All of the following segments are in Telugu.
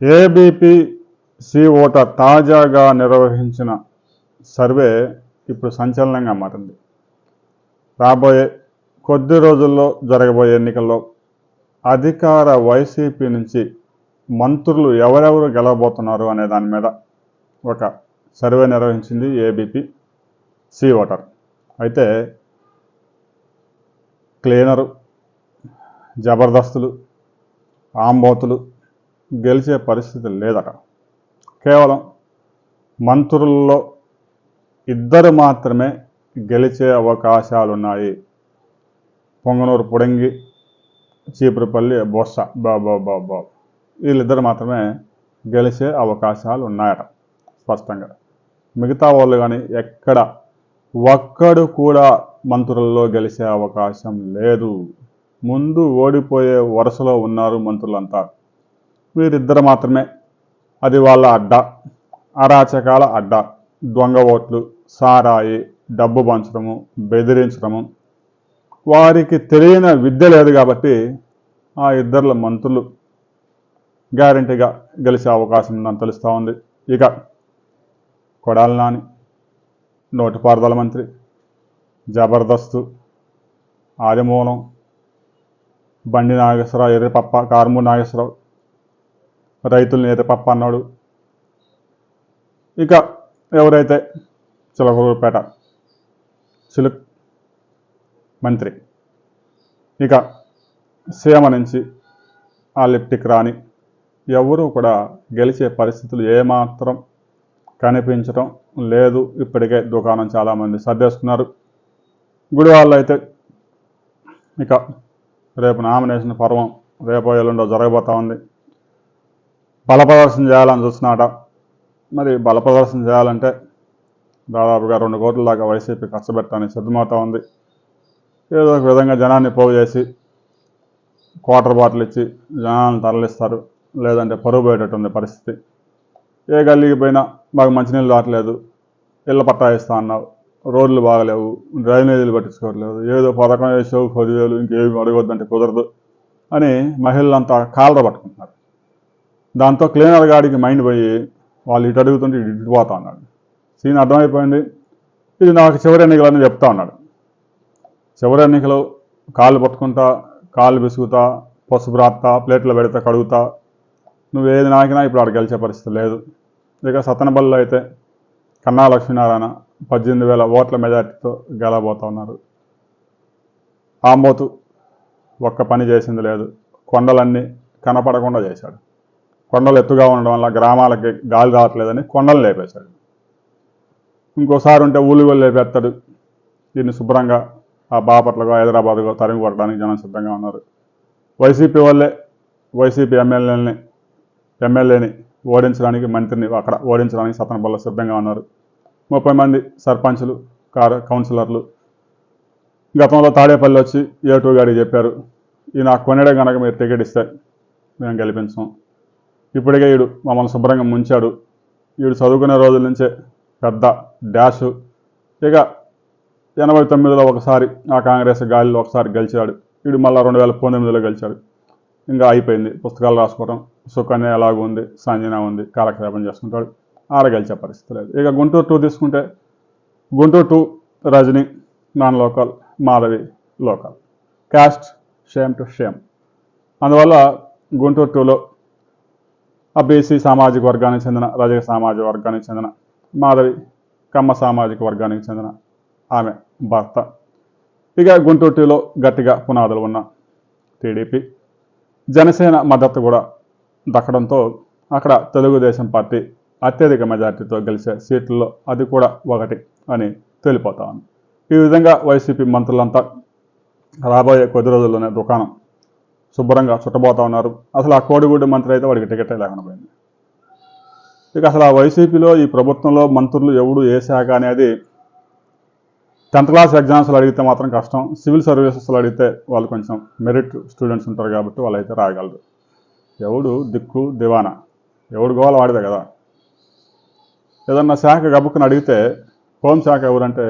ఏబీపీ సిఓట ఓటర్ తాజాగా నిర్వహించిన సర్వే ఇప్పుడు సంచలనంగా మారింది. రాబోయే కొద్ది రోజుల్లో జరగబోయే ఎన్నికల్లో అధికార వైసీపీ నుంచి మంత్రులు ఎవరెవరు గెలవబోతున్నారు అనే దాని మీద ఒక సర్వే నిర్వహించింది ఏబీపీ సీ ఓటర్. అయితే క్లీనరు జబర్దస్తులు ఆంబోతులు గెలిచే పరిస్థితి లేదట. కేవలం మంత్రుల్లో ఇద్దరు మాత్రమే గెలిచే అవకాశాలు ఉన్నాయి పొంగనూరు పుడంగి చీపురుపల్లి బొస్స బాబా బాబా వీళ్ళిద్దరు మాత్రమే గెలిచే అవకాశాలు ఉన్నాయట స్పష్టంగా. మిగతా వాళ్ళు కానీ ఎక్కడ ఒక్కడు కూడా మంత్రుల్లో గెలిచే అవకాశం లేదు. ముందు ఓడిపోయే వరుసలో ఉన్నారు మంత్రులంతా. వీరిద్దరు మాత్రమే. అది వాళ్ళ అడ్డ. అరాచకాల అడ్డ. దొంగ ఓట్లు సారాయి డబ్బు పంచడము బెదిరించడము. వారికి తెలియని విద్య లేదు కాబట్టి ఆ ఇద్దరు మంత్రులు గ్యారంటీగా గెలిచే అవకాశం ఉందని తెలుస్తూ ఉంది. ఇక కొడాలి నాని నోటిపారుదల మంత్రి జబర్దస్తు ఆదిమూలం బండి నాగేశ్వరరావు ఎర్రపప్ప కారుమూరి నాగేశ్వరరావు రైతుల్ని పప్ప అన్నాడు. ఇక ఎవరైతే చిలకూరుపేట చిలుక్ మంత్రి ఇక సీమ నుంచి ఆ లిప్టిక్ రాని ఎవరు కూడా గెలిచే పరిస్థితులు ఏమాత్రం కనిపించడం లేదు. ఇప్పటికే దుకాణం చాలామంది సర్దేస్తున్నారు గుడి వాళ్ళు అయితే ఇక రేపు నామినేషన్ పర్వం రేపు ఎల్లుండో జరగబోతా ఉంది. బల ప్రదర్శన చేయాలని చూస్తున్నాట. మరి బల ప్రదర్శన చేయాలంటే దాదాపుగా రెండు కోట్ల దాకా వైసీపీ ఖర్చు పెట్టడానికి సిద్ధమవుతా ఉంది. ఏదో ఒక విధంగా జనాన్ని పోగు చేసి క్వార్టర్ బాటిల్ ఇచ్చి జనాలను తరలిస్తారు. లేదంటే పరుగు పోయేటట్టు ఉంది పరిస్థితి. ఏ గల్లీకి పోయినా మాకు మంచినీళ్ళు రావట్లేదు. ఇళ్ళ పట్టా ఇస్తా అన్నావు. రోడ్లు బాగలేవు. డ్రైనేజీలు పట్టించుకోవట్లేదు. ఏదో పథకం వేసావు పదివేలు ఇంకేమి అడగొద్దంటే కుదరదు అని మహిళలంతా కాలర పట్టుకుంటున్నారు. దాంతో క్లీనర్ గాడికి మైండ్ పోయి వాళ్ళు ఇటు అడుగుతుంటే ఇటు ఇటు పోతా ఉన్నాడు సీన్ అర్థమైపోయింది. ఇది నాకు చివరి ఎన్నికలని చెప్తా ఉన్నాడు చివరి ఎన్నికలు కాళ్ళు పట్టుకుంటా కాళ్ళు విసుగుతా పసుపు రాస్తా ప్లేట్లో పెడతా కడుగుతా. నువ్వేది నాకినా ఇప్పుడు అక్కడ గెలిచే పరిస్థితి లేదు. ఇక సత్తనబల్లో అయితే కన్నా లక్ష్మీనారాయణ పద్దెనిమిది వేల ఓట్ల మెజార్టీతో గెలబోతా ఉన్నారు. ఆంబోతు ఒక్క పని చేసింది లేదు. కొండలన్నీ కనపడకుండా చేశాడు. కొండలు ఎత్తుగా ఉండడం వల్ల గ్రామాలకి గాలి రావట్లేదని కొండలు లేపేశాడు. ఇంకోసారి ఉంటే ఊళ్ళు లేపేస్తాడు. దీన్ని శుభ్రంగా ఆ బాపట్లగా హైదరాబాద్గా తరిమి కొట్టడానికి జనం సిద్ధంగా ఉన్నారు. వైసీపీ వాళ్ళే వైసీపీ ఎమ్మెల్యేలని ఎమ్మెల్యేని ఓడించడానికి మంత్రిని అక్కడ ఓడించడానికి సతనబల్ల సిద్ధంగా ఉన్నారు. ముప్పై మంది సర్పంచులు కార్ కౌన్సిలర్లు గతంలో తాడేపల్లి వచ్చి ఏటూ గారికి చెప్పారు ఈ నాకు కొనడే కనుక మీరు టికెట్ ఇస్తే మేము గెలిపించాం. ఇప్పటికే ఈడు మమ్మల్ని శుభ్రంగా ముంచాడు. వీడు చదువుకునే రోజుల నుంచే పెద్ద డాష్. ఇక ఎనభై తొమ్మిదిలో ఒకసారి ఆ కాంగ్రెస్ గాలిలో ఒకసారి గెలిచాడు. వీడు మళ్ళీ రెండు వేల పంతొమ్మిదిలో గెలిచాడు. ఇంకా అయిపోయింది పుస్తకాలు రాసుకోవడం సుకన్య ఎలాగో ఉంది? సంజన ఉంది? కాలక్షేపం చేసుకుంటాడు. ఆడ గెలిచే పరిస్థితి లేదు. ఇక గుంటూరు టూ తీసుకుంటే Guntur two Rajini non local Madhavi local. Caste same to same. అందువల్ల గుంటూరు టూలో ఆ బీసీ సామాజిక వర్గానికి చెందిన రజక సామాజిక వర్గానికి చెందిన మాధవి కమ్మ సామాజిక వర్గానికి చెందిన ఆమె భర్త. ఇక గుంటూరులో గట్టిగా పునాదులు ఉన్న టీడీపీ జనసేన మద్దతు కూడా దక్కడంతో అక్కడ తెలుగుదేశం పార్టీ అత్యధిక మెజార్టీతో గెలిచే సీట్లలో అది కూడా ఒకటి అని తేలిపోతా ఉంది. ఈ విధంగా వైసీపీ మంత్రులంతా రాబోయే కొద్ది రోజుల్లోనే దుకాణం శుభ్రంగా చుట్టబోతా ఉన్నారు. అసలు ఆ కోడిగుడ్డు మంత్రి అయితే వాడికి టికెట్ లేకుండా పోయింది ఇక అసలు ఆ వైసీపీలో ఈ ప్రభుత్వంలో మంత్రులు ఎవడు ఏ శాఖ అనేది టెన్త్ క్లాస్ ఎగ్జామ్స్లో అడిగితే మాత్రం కష్టం. సివిల్ సర్వీసెస్లో అడిగితే వాళ్ళు కొంచెం మెరిట్ స్టూడెంట్స్ ఉంటారు కాబట్టి వాళ్ళు అయితే రాయగలరు ఎవడు దిక్కు దివానా. ఎవడు గోవాల వాడిదే కదా. ఏదన్నా శాఖ గబుక్కుని అడిగితే హోంశాఖ ఎవరంటే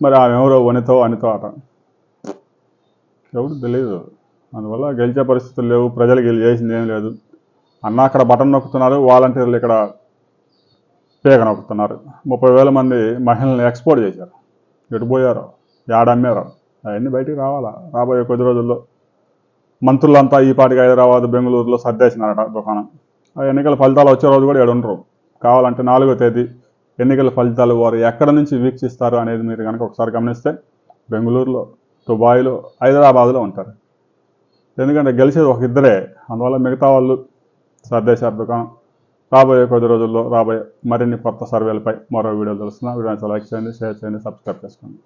మరి ఆమె ఎవరో వనితో అనితో అట ఎవడు తెలియదు అందువల్ల గెలిచే పరిస్థితులు లేవు ప్రజలు వీళ్ళు చేసింది ఏం లేదు. అన్న అక్కడ బటన్ నొక్కుతున్నారు వాలంటీర్లు ఇక్కడ పేగ నొక్కుతున్నారు. ముప్పై వేల మంది మహిళల్ని ఎక్స్పోర్ట్ చేశారు. ఎటుపోయారు ఏడమ్మారు అవన్నీ బయటికి రావాలా? రాబోయే కొద్ది రోజుల్లో మంత్రులంతా ఈ పాటికి హైదరాబాద్ బెంగళూరులో సర్దేసినారట దుకాణం. ఆ ఎన్నికల ఫలితాలు వచ్చే రోజు కూడా ఉండరు. కావాలంటే నాలుగో తేదీ ఎన్నికల ఫలితాలు వారు ఎక్కడ నుంచి వీక్షిస్తారు అనేది మీరు కనుక ఒకసారి గమనిస్తే బెంగళూరులో దుబాయ్లో హైదరాబాద్లో ఉంటారు. ఎందుకంటే గెలిచేది ఒక ఇద్దరే. అందువల్ల మిగతా వాళ్ళు సర్దేశారు దుకాణం రాబోయే కొద్ది రోజుల్లో రాబోయే మరిన్ని కొత్త సర్వేలపై మరో వీడియో తెలుస్తున్నా వీడియోని లైక్ చేయండి షేర్ చేయండి సబ్స్క్రైబ్ చేసుకోండి.